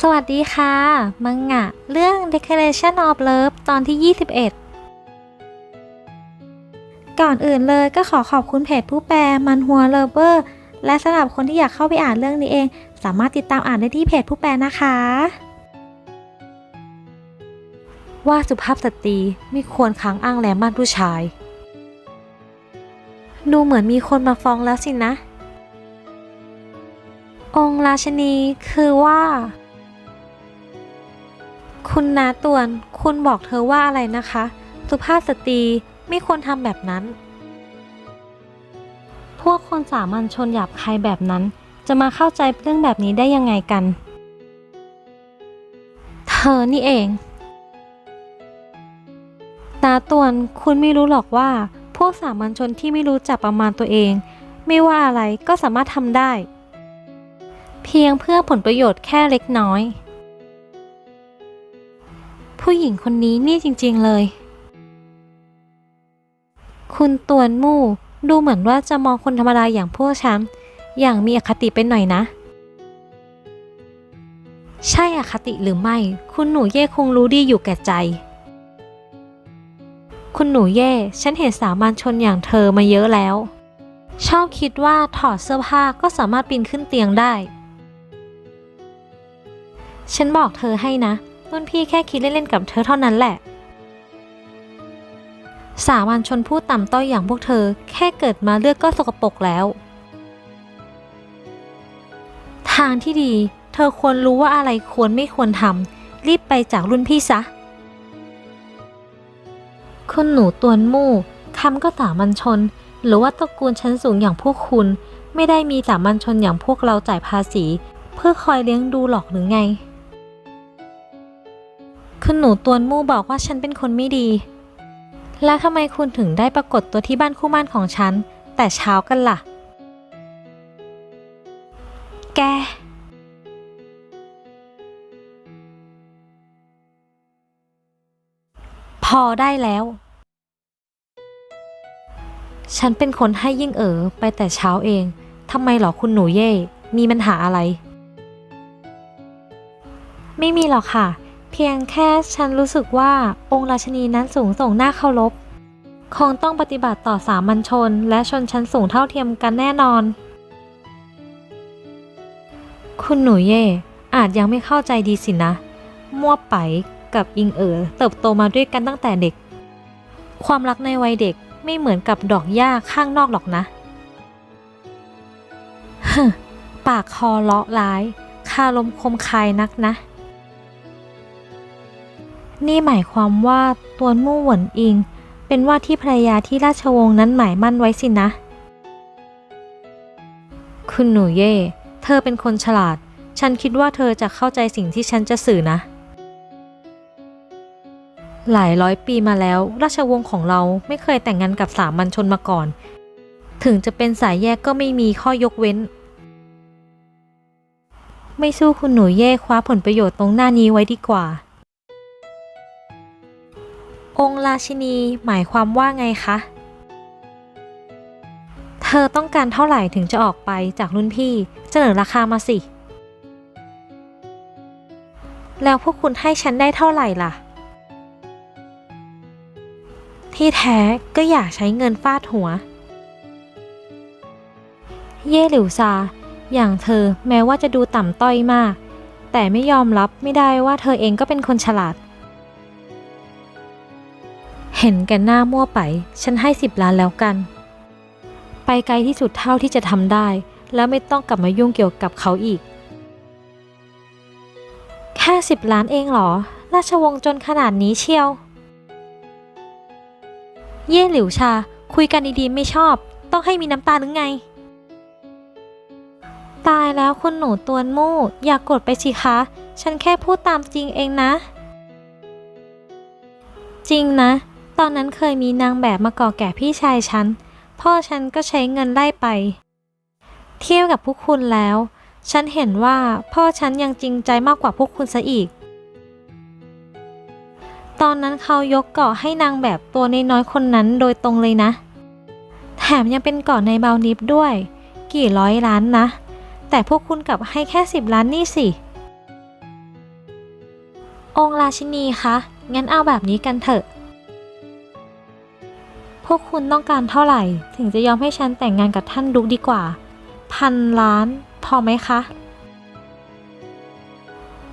สวัสดีค่ะ มังงะ เรื่อง Declaration of Love ตอนที่ 21 ก่อนอื่นเลยก็ขอขอบคุณเพจผู้แปลมันหัวเลเวอร์ และสำหรับคนที่อยากเข้าไปอ่านเรื่องนี้เอง สามารถติดตามอ่านได้ที่เพจผู้แปลนะคะ ว่าสุภาพสตรีไม่ควรค้างอ้างแรมบ้านผู้ชาย ดูเหมือนมีคนมาฟ้องแล้วสินะองค์ราชนีคือว่า คุณนาตวน คุณบอกเธอว่าอะไรนะคะ สุภาพสตรีไม่ควรทำแบบนั้น พวกคนสามัญชนหยาบคายแบบนั้น จะมาเข้าใจเรื่องแบบนี้ได้ยังไงกัน เธอนี่เอง นาตวน คุณไม่รู้หรอกว่า พวกสามัญชนที่ไม่รู้จักประมาณตัวเอง ไม่ว่าอะไรก็สามารถทำได้ เพียงเพื่อผลประโยชน์แค่เล็กน้อย ผู้หญิงคนนี้นี่จริงๆเลย คุณตวนมู่ดูเหมือนว่าจะมองคนธรรมดาอย่างพวกฉันอย่างมีอคติไปหน่อยนะ ใช่อคติหรือไม่ คุณหนูเย่คงรู้ดีอยู่แก่ใจ คุณหนูเย่ ฉันเห็นสามัญชนอย่างเธอมาเยอะแล้ว ชอบคิดว่าถอดเสื้อผ้าก็สามารถปีนขึ้นเตียงได้ ฉันบอกเธอให้นะ รุ่นพี่แค่คิดเล่นๆกับเธอเท่านั้นแหละ สามัญชนผู้ต่ำต้อยอย่างพวกเธอ แค่เกิดมาเลือดก็สกปรกแล้ว ทางที่ดี เธอควรรู้ว่าอะไรควรไม่ควรทำรีบไปจากรุ่นพี่ซะคุณหนูตวนมู่คำก็สามัญชน หรือว่าตระกูลชั้นสูงอย่างพวกคุณ ไม่ได้มีสามัญชนอย่างพวกเราจ่ายภาษี เพื่อคอยเลี้ยงดูหรอกหรือไง คุณหนูตวนมู่บอกว่าฉันเป็นคนไม่ดี แล้วทำไมคุณถึงได้ปรากฏตัวที่บ้านคู่มั่นของฉัน แต่เช้ากันล่ะ แก พอได้แล้ว ฉันเป็นคนให้ยิ่งเอ๋อไปแต่เช้าเอง ทำไมหรอคุณหนูเย่ มีปัญหาอะไร ไม่มีหรอกค่ะ เพียงแค่ฉันรู้สึกว่าองค์ราชนีนั้นสูงส่งหน้าเคารพคงต้องปฏิบัติต่อสามัญชน และชนชั้นสูงเท่าเทียมกันแน่นอน คุณหนูเย่อาจยังไม่เข้าใจดีสินะ มั่วไปกับอิงเอ๋อเติบโตมาด้วยกันตั้งแต่เด็ก ความรักในวัยเด็กไม่เหมือนกับดอกหญ้าข้างนอกหรอกนะฮึปากคอเลาะร้าย คารมคมคายนักนะ นี่หมายความว่าตัวมู่หวนอิง เป็นว่าที่ภรรยาที่ราชวงศ์นั้นหมายมั่นไว้สินะ คุณหนูเย่ เธอเป็นคนฉลาด ฉันคิดว่าเธอจะเข้าใจสิ่งที่ฉันจะสื่อนะ หลายร้อยปีมาแล้ว ราชวงศ์ของเราไม่เคยแต่งงานกับสามัญชนมาก่อน ถึงจะเป็นสายแยกก็ไม่มีข้อยกเว้น ไม่สู้คุณหนูเย่คว้าผลประโยชน์ตรงหน้านี้ไว้ดีกว่า องค์ราชินีหมายความว่าไงคะ เธอต้องการเท่าไหร่ถึงจะออกไปจากรุ่นพี่เสนอราคามาสิ แล้วพวกคุณให้ฉันได้เท่าไหร่ล่ะ ที่แท้ก็อยากใช้เงินฟาดหัว เย่หลิวซา อย่างเธอแม้ว่าจะดูต่ำต้อยมาก แต่ไม่ยอมรับไม่ได้ว่าเธอเองก็เป็นคนฉลาด เห็นแกันหน้ามั่วไป ฉันให้สิบล้านแล้วกัน ไปไกลที่สุดเท่าที่จะทำได้ แล้วไม่ต้องกลับมายุ่งเกี่ยวกับเขาอีก แค่สิบล้านเองเหรอ ราชวงศ์จนขนาดนี้เชียว เย่หลิวชา คุยกันดีๆ ไม่ชอบ ต้องให้มีน้ำตาหรือไง ตายแล้วคุณหนูตวนมู่อย่ากกดไปสิคะ ฉันแค่พูดตามจริงเองนะ จริงนะ ตอนนั้นเคยมีนางแบบมาก่อแก่พี่ชายฉัน พ่อฉันก็ใช้เงินไล่ไป เทียบกับพวกคุณแล้ว ฉันเห็นว่าพ่อฉันยังจริงใจมากกว่าพวกคุณซะอีก ตอนนั้นเขายกเกาะให้นางแบบตัวน้อยๆคนนั้นโดยตรงเลยนะ แถมยังเป็นเกาะในเบานิฟด้วย กี่ร้อยล้านนะ แต่พวกคุณกลับให้แค่สิบล้านนี่สิ องค์ราชินีคะ งั้นเอาแบบนี้กันเถอะ พวกคุณต้องการเท่าไหร่ ถึงจะยอมให้ฉันแต่งงานกับท่านดุกดีกว่า พันล้าน พอไหมคะ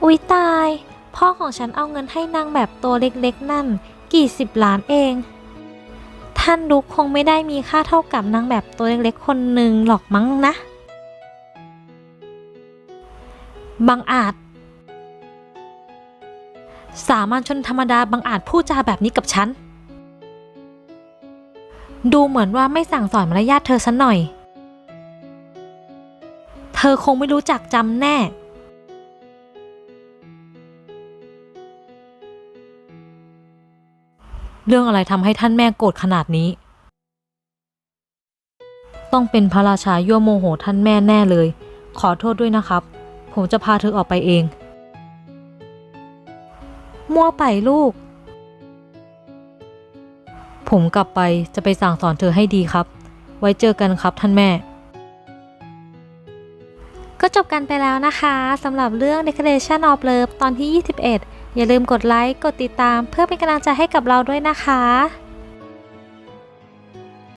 อุ๊ยตาย พ่อของฉันเอาเงินให้นางแบบตัวเล็กๆ นั่น กี่สิบล้านเอง ท่านดุกคงไม่ได้มีค่าเท่ากับนางแบบตัวเล็กๆ คนหนึ่งหรอกมั้งนะบังอาจ สามัญชนธรรมดาบังอาจพูดจาแบบนี้กับฉัน ดูเหมือนว่าไม่สั่งสอนมารยาทเธอสันหน่อย เธอคงไม่รู้จักจำแน่ เรื่องอะไรทำให้ท่านแม่โกรธขนาดนี้ ต้องเป็นพระราชายั่วโมโหท่านแม่แน่เลย ขอโทษด้วยนะครับ ผมจะพาเธอออกไปเอง มัวไปลูก ผมกลับไปจะไปสั่งสอนเธอให้ดีครับ ไว้เจอกันครับท่านแม่ ก็จบกันไปแล้วนะคะสำหรับเรื่อง Declaration of Love ตอนที่ 21 อย่าลืมกดไลค์ กดติดตามเพื่อเป็นกำลังใจให้กับเราด้วยนะคะ